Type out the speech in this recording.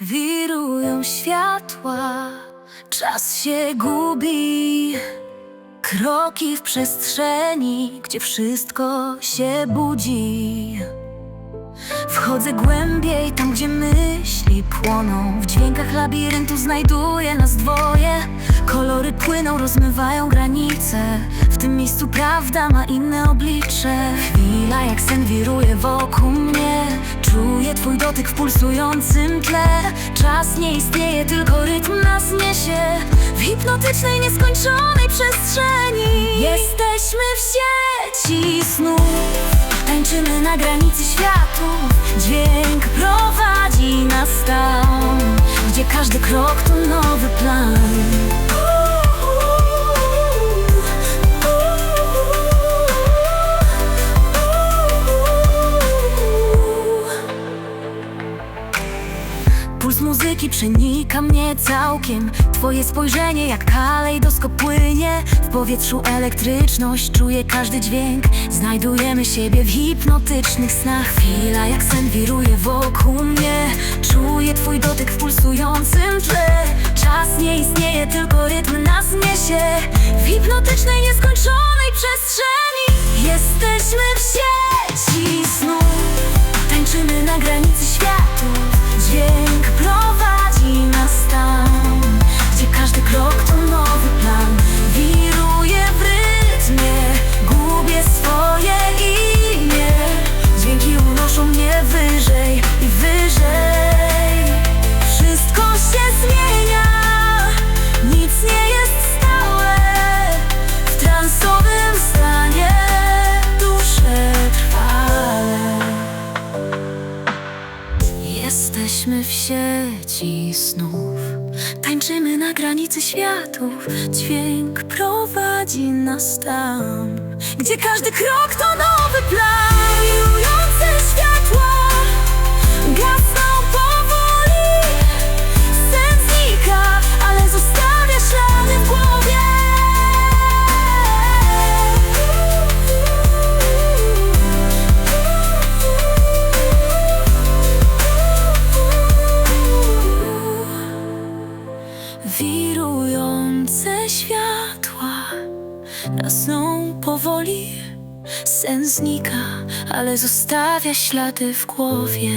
Wirują światła, czas się gubi. Kroki w przestrzeni, gdzie wszystko się budzi. Wchodzę głębiej, tam gdzie myśli płoną W dźwiękach labiryntu znajduję nas dwoje Kolory płyną, rozmywają granice W tym miejscu prawda ma inne oblicze Chwila jak sen wiruje twój dotyk w pulsującym tle. Czas nie istnieje, tylko rytm nas niesie W hipnotycznej, nieskończonej przestrzeni Jesteśmy w sieci snów Tańczymy na granicy światów Dźwięk prowadzi nas tam Gdzie każdy krok to nowy plan muzyki przenika mnie całkiem. Twoje spojrzenie jak kalejdoskop płynie. W powietrzu elektryczność, czuję każdy dźwięk. Znajdujemy siebie w hipnotycznych snach. Chwila jak sen wiruje wokół mnie. Czuję twój dotyk w pulsującym tle. Czas nie istnieje, tylko rytm nas niesie W hipnotycznej, nieskończonej przestrzeni. Jesteśmy w sieci snów. Tańczymy na granicy światów. Dźwięk prowadzi nas tam Gdzie każdy krok to nowy plan Wirujące światła Gasną powoli Sen znika, ale zostawia ślady w głowie